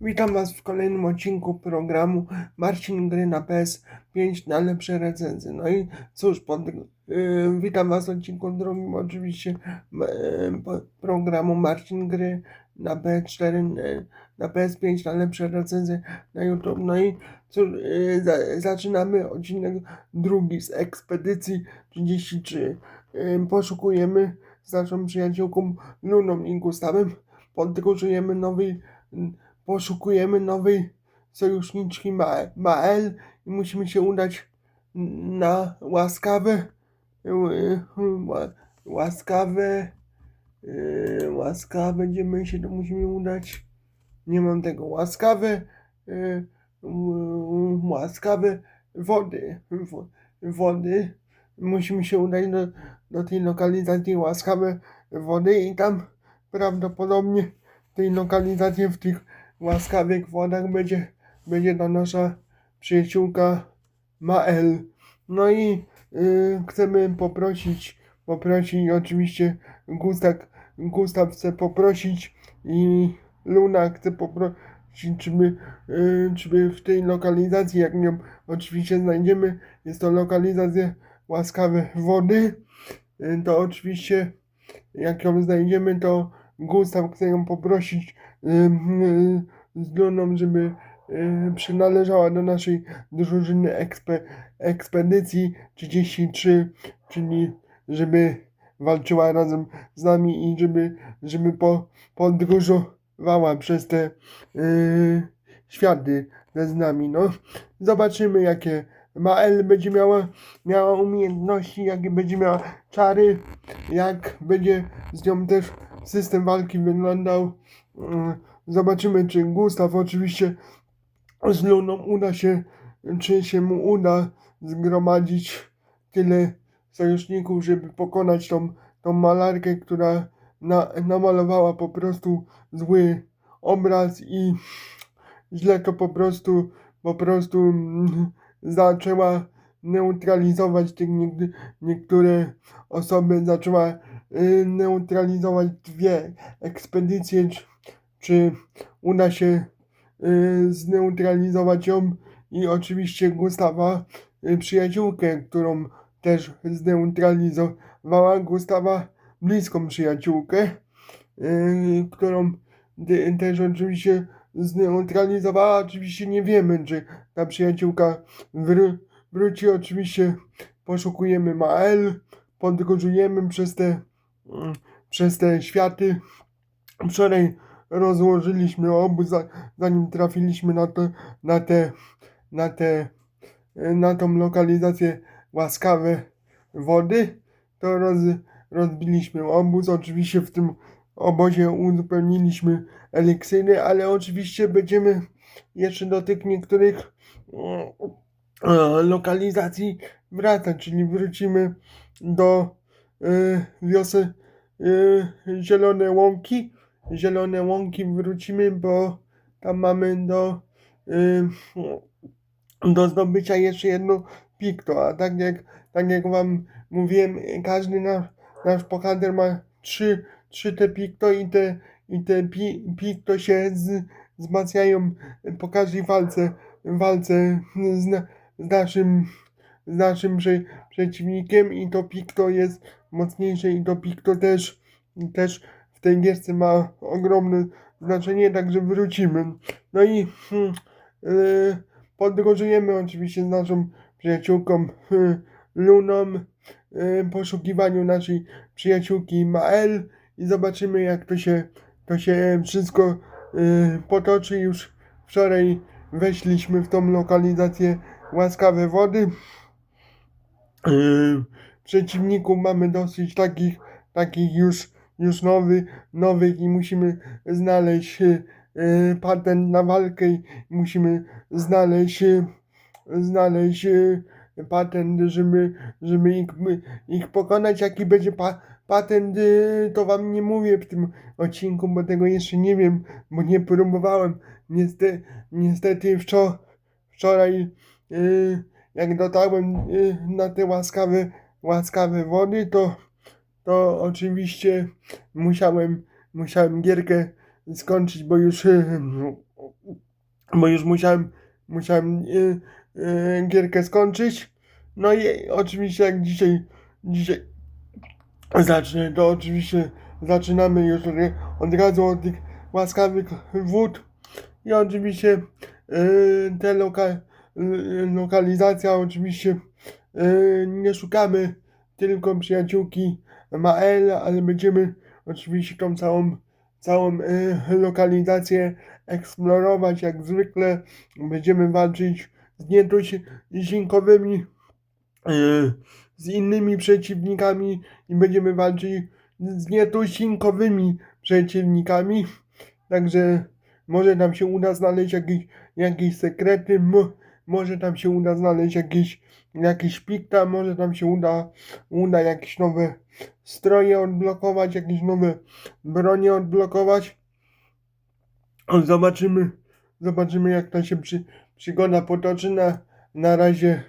Witam Was w kolejnym odcinku programu Marcin Gry na PS5 na lepsze recenzje. No i cóż, pod, yy, witam Was w odcinku drugim oczywiście yy, programu Marcin Gry na PS4, yy, na PS5 na lepsze recenzje na YouTube. No i cóż, yy, za, zaczynamy odcinek drugi z ekspedycji 33. Yy, poszukujemy z naszą przyjaciółką Luną i Gustawem, podróżujemy nowej poszukujemy nowej sojuszniczki Ma Mael i musimy się udać na łaskawe yy, ła- łaskawe yy, łaskawe będziemy się tu musimy udać. Nie mam tego. Łaskawe łaskawe wody wo- wody. Musimy się udać do, do tej lokalizacji łaskawe wody i tam prawdopodobnie tej lokalizacji w tych łaskawych wodach będzie, będzie ta nasza przyjaciółka Mael. No i y, chcemy poprosić, poprosić oczywiście Gustaw, Gustaw chce poprosić i Luna chce poprosić, czy my, y, czy my w tej lokalizacji, jak ją oczywiście znajdziemy, jest to lokalizacja łaskawe wody, y, to oczywiście jak ją znajdziemy, to Gustaw chce poprosić y, z Luną, żeby y, przynależała do naszej drużyny ekspe, ekspedycji 33, czyli żeby walczyła razem z nami i żeby, żeby po, podróżowała przez te y, światy z nami. No. Zobaczymy, jakie Mael będzie miała, miała umiejętności, jakie będzie miała czary, jak będzie z nią też system walki wyglądał. Mm, Zobaczymy, czy Gustaw oczywiście z Luną uda się, czy się mu uda zgromadzić tyle sojuszników, żeby pokonać tą, tą malarkę, która na, namalowała po prostu zły obraz i źle to po prostu, po prostu mm, zaczęła neutralizować tych niektóre, osoby, zaczęła neutralizować dwie ekspedycje, czy, czy uda się y, zneutralizować ją i oczywiście Gustawa, y, przyjaciółkę, którą też zneutralizowała Gustawa, bliską przyjaciółkę, y, którą też oczywiście zneutralizowała. Oczywiście nie wiemy, czy ta przyjaciółka wr- wróci. Oczywiście poszukujemy Mael, podróżujemy przez te, przez te światy. Wczoraj rozłożyliśmy obóz, za- zanim trafiliśmy na, to, na te, na te, na tą lokalizację łaskawe wody, to roz, rozbiliśmy obóz. Oczywiście w tym obozie uzupełniliśmy eliksiry, ale oczywiście będziemy jeszcze do tych niektórych mm, e, lokalizacji wracać, czyli wrócimy do y, wiosy y, Zielone Łąki. Zielone Łąki wrócimy, bo tam mamy do, y, do zdobycia jeszcze jedno pikto, a tak jak, tak jak wam mówiłem, każdy nasz, nasz bohater ma trzy, trzy te pikto i te, i te pi, pikto się z, wzmacniają po każdej walce, walce z, z naszym, z naszym prze, przeciwnikiem i to pikto jest mocniejsze i to pikto też, też w tej gierce ma ogromne znaczenie, także wrócimy. No i hmm, yy, podróżujemy oczywiście z naszą przyjaciółką yy, Luną yy, poszukiwaniu naszej przyjaciółki Mael i zobaczymy jak to się, to się wszystko yy, potoczy. Już wczoraj weszliśmy w tą lokalizację łaskawe wody. Yy, przeciwników mamy dosyć takich, takich już, już nowy, nowych i musimy znaleźć yy, patent na walkę i musimy znaleźć, yy, znaleźć yy, patent, żeby, żeby ich, ich pokonać. Jaki będzie pa, patent, to wam nie mówię w tym odcinku, bo tego jeszcze nie wiem, bo nie próbowałem. Niestety, niestety wczor- wczoraj jak dotarłem na te łaskawe, łaskawe wody, to, to oczywiście musiałem, musiałem gierkę skończyć, bo już bo już musiałem, musiałem y, y, gierkę skończyć. No i oczywiście jak dzisiaj, dzisiaj zacznę, to oczywiście zaczynamy już od razu od tych łaskawych wód i oczywiście y, te loka, lokalizacja oczywiście nie szukamy tylko przyjaciółki Mael, ale będziemy oczywiście tą całą całą y, lokalizację eksplorować jak zwykle. Będziemy walczyć z nietuzinkowymi, y, z innymi przeciwnikami i będziemy walczyć z nietuzinkowymi przeciwnikami. Także może nam się uda znaleźć jakieś, jakieś sekrety, może nam się uda znaleźć jakieś, jakieś pikta, może nam się uda, uda jakieś nowe stroje odblokować, jakieś nowe bronie odblokować. Zobaczymy, zobaczymy jak ta się przy, przygoda potoczy. Na, na razie,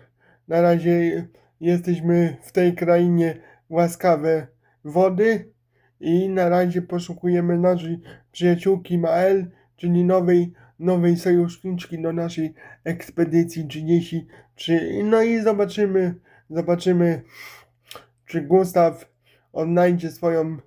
na razie jesteśmy w tej krainie łaskawe wody i na razie poszukujemy naszej przyjaciółki Mael, czyli nowej, nowej sojuszniczki do naszej ekspedycji 33. No i zobaczymy, zobaczymy, czy Gustaw odnajdzie swoją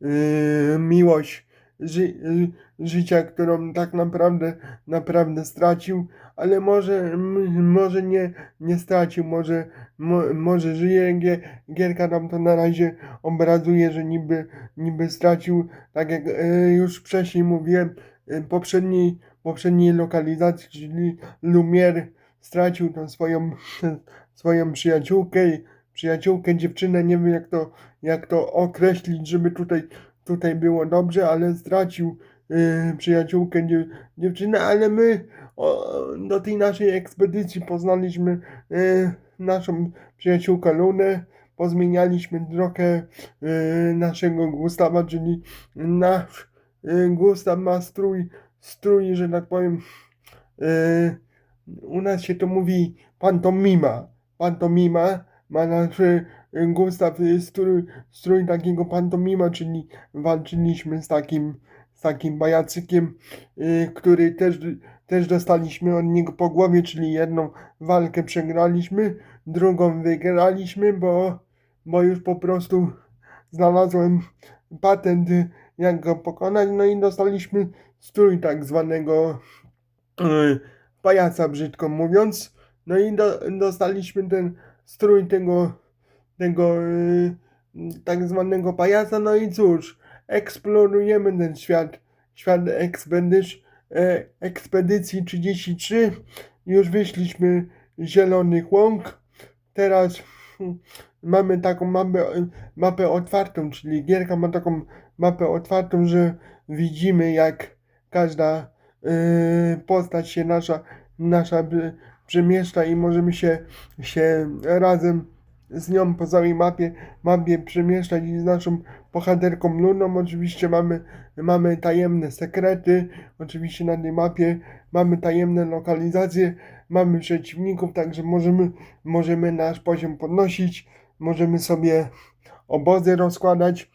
yy, miłość ży, y, życia, którą tak naprawdę, naprawdę stracił, ale może, może nie, nie stracił, może, mo, może żyje. Gier, gierka nam to na razie obrazuje, że niby, niby stracił, tak jak y, już wcześniej mówiłem, poprzedniej, poprzedniej lokalizacji, czyli Lumier stracił tą swoją, swoją przyjaciółkę, przyjaciółkę, dziewczynę, nie wiem jak to, jak to określić, żeby tutaj, tutaj było dobrze, ale stracił yy, przyjaciółkę, dziew, dziewczynę, ale my o, do tej naszej ekspedycji poznaliśmy yy, naszą przyjaciółkę Lunę, pozmienialiśmy trochę naszego Gustawa, czyli nasz yy, Gustaw ma strój, strój, że tak powiem, yy, u nas się to mówi pantomima, pantomima, ma nasz Gustaw strój, strój takiego pantomima, czyli walczyliśmy z takim, z takim bajacykiem, yy, który też, też dostaliśmy od niego po głowie, czyli jedną walkę przegraliśmy, drugą wygraliśmy, bo, bo już po prostu znalazłem patent, jak go pokonać, no i dostaliśmy strój tak zwanego yy, pajaca, brzydko mówiąc, no i do, dostaliśmy ten strój tego, tego yy, tak zwanego pajaca. No i cóż, eksplorujemy ten świat, świat ekspedycji, e, ekspedycji 33. Już wyszliśmy z Zielonych Łąk. Teraz hmm, mamy taką mapę, mapę otwartą, czyli gierka ma taką mapę otwartą, że widzimy jak każda yy, postać się nasza, nasza przemieszcza i możemy się, się razem z nią po całej mapie, mapie przemieszczać i z naszą bohaterką Luną. Oczywiście mamy, mamy tajemne sekrety, oczywiście na tej mapie mamy tajemne lokalizacje, mamy przeciwników, także możemy, możemy nasz poziom podnosić, możemy sobie obozy rozkładać.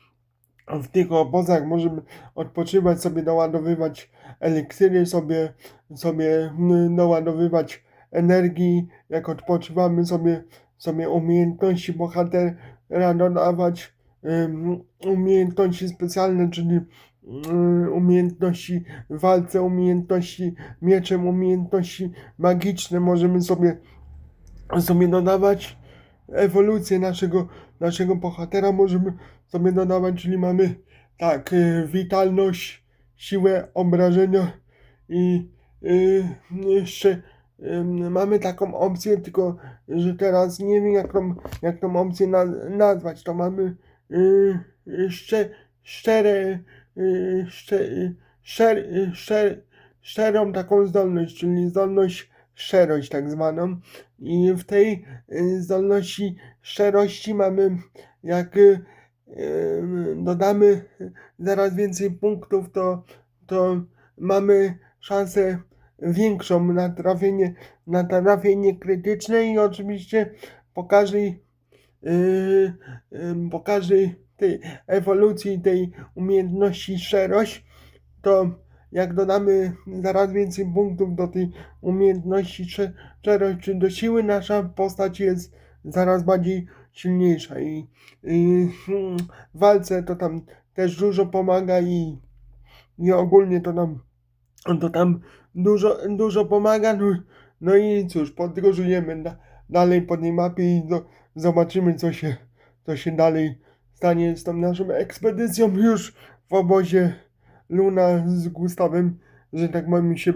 W tych obozach możemy odpoczywać, sobie doładowywać eliksiry, sobie, sobie doładowywać energii, jak odpoczywamy sobie, sobie umiejętności bohatera dodawać, um, umiejętności specjalne, czyli um, umiejętności walce, umiejętności mieczem, umiejętności magiczne możemy sobie, sobie dodawać. Ewolucję naszego, naszego bohatera możemy sobie dodawać, czyli mamy tak, y, witalność, siłę obrażenia i y, jeszcze mamy taką opcję, tylko że teraz nie wiem jak tą, jak tą opcję na, nazwać. To mamy yy, szcze, szczere, yy, szcze, szer, szer, szczerą taką zdolność, czyli zdolność szczerość tak zwaną. I w tej yy, zdolności szczerości mamy, jak yy, dodamy zaraz więcej punktów, to, to mamy szansę większą na trafienie, na trafienie krytyczne i oczywiście po każdej, yy, yy, po każdej tej ewolucji, tej umiejętności szczerość, to jak dodamy zaraz więcej punktów do tej umiejętności czy do siły, nasza postać jest zaraz bardziej silniejsza i, i mm, w walce to tam też dużo pomaga i, i ogólnie to nam to tam dużo, dużo pomaga. No, no i cóż, podróżujemy da, dalej po tej mapie i do, zobaczymy, co się, co się dalej stanie z tą naszą ekspedycją już w obozie Luna z Gustawem, że tak powiem, się,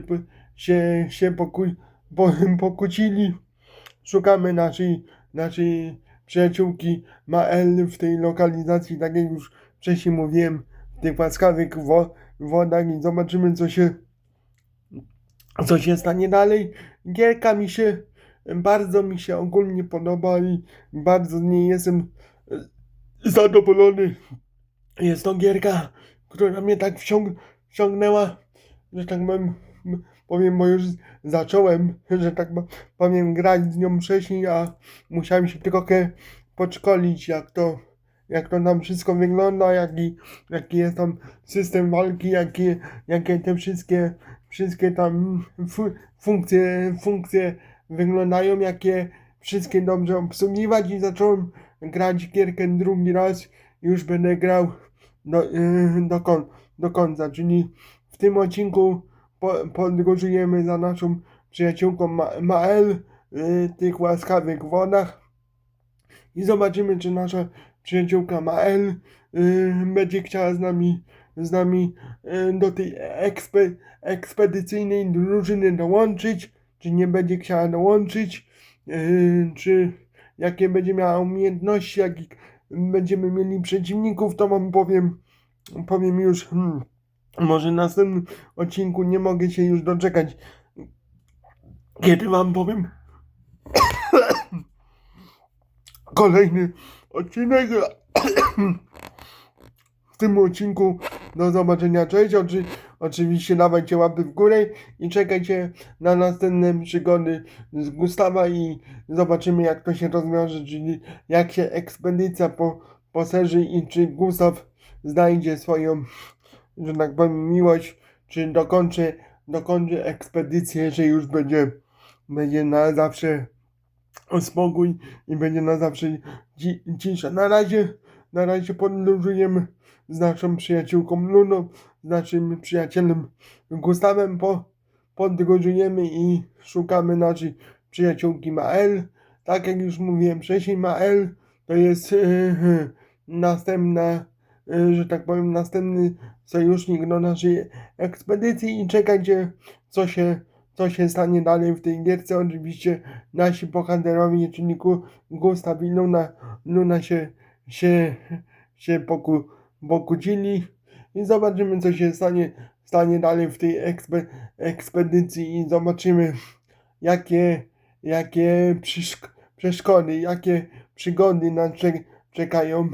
się, się poku, po, pokłócili. Szukamy naszej, naszej przyjaciółki Mael w tej lokalizacji, tak jak już wcześniej mówiłem, w tych łaskawych wo, wodach i zobaczymy, co się co się stanie dalej. Gierka mi się, bardzo mi się ogólnie podoba i bardzo z niej jestem e, zadowolony. Jest to gierka, która mnie tak wciąg wciągnęła, że tak powiem, powiem, bo już zacząłem, że tak po- powiem, grać z nią wcześniej, a musiałem się trochę podszkolić, jak to, jak to tam wszystko wygląda, jaki, jaki jest tam system walki, jakie, jakie te wszystkie wszystkie tam fu funkcje, funkcje wyglądają, jakie wszystkie dobrze obsługiwać i zacząłem grać gierkę drugi raz już będę grał do, yy, do, kon do końca, czyli w tym odcinku po podróżujemy za naszą przyjaciółką Ma Mael w tych łaskawych wodach i zobaczymy, czy nasza przyjaciółka Mael yy, będzie chciała z nami z nami do tej ekspe, ekspedycyjnej drużyny dołączyć, czy nie będzie chciała dołączyć, czy jakie będzie miała umiejętności, jakich będziemy mieli przeciwników, to wam powiem, powiem już, hmm, może w następnym odcinku nie mogę się już doczekać, kiedy wam powiem kolejny odcinek. w tym odcinku. Do zobaczenia, cześć. Oczy, oczywiście dawajcie łapy w górę i czekajcie na następne przygody z Gustawa i zobaczymy jak to się rozwiąże, czyli jak się ekspedycja po, poszerzy i czy Gustaw znajdzie swoją, że tak powiem, miłość, czy dokończy, dokończy ekspedycję, że już będzie, będzie na zawsze spokój i będzie na zawsze ci, cisza. Na razie, na razie podróżujemy z naszą przyjaciółką Luną, z naszym przyjacielem Gustawem po, i szukamy naszej przyjaciółki Mael. Tak jak już mówiłem wcześniej, Mael to jest e, następna, e, że tak powiem, następny sojusznik do naszej ekspedycji i czekajcie, co się, co się stanie dalej w tej gierce. Oczywiście nasi bohaterowie, czyli Gu- Gustaw i Luna, Luna się, się, się poku, pokłócili i zobaczymy, co się stanie, stanie dalej w tej ekspe, ekspedycji i zobaczymy, jakie, jakie przyszk- przeszkody, jakie przygody nas czek- czekają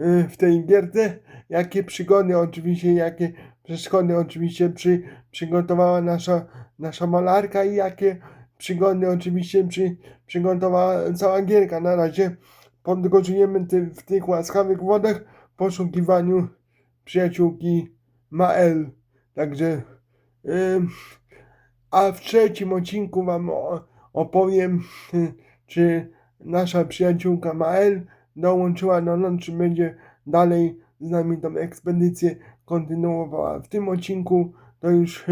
y, w tej gierce, jakie przygody oczywiście, jakie przeszkody oczywiście przy, przygotowała nasza, nasza malarka i jakie przygody oczywiście przy, przygotowała cała gierka. Na razie podróżujemy ty, w tych łaskawych wodach poszukiwaniu przyjaciółki Mael. Także a w trzecim odcinku wam opowiem, czy nasza przyjaciółka Mael dołączyła do nas, czy będzie dalej z nami tą ekspedycję kontynuowała. W tym odcinku to już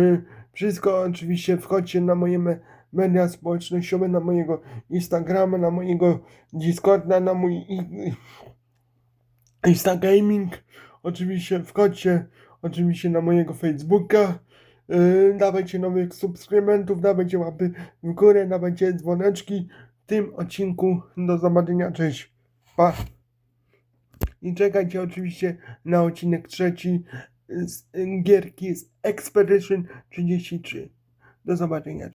wszystko. Oczywiście wchodźcie na moje me- media społecznościowe, na mojego Instagrama, na mojego Discorda, na mój Instagaming. Oczywiście wchodźcie oczywiście na mojego Facebooka. Yy, dawajcie nowych subskrybentów, dawajcie łapy w górę, dawajcie dzwoneczki. W tym odcinku do zobaczenia, cześć, pa. I czekajcie oczywiście na odcinek trzeci z y, gierki z Expedition 33. Do zobaczenia.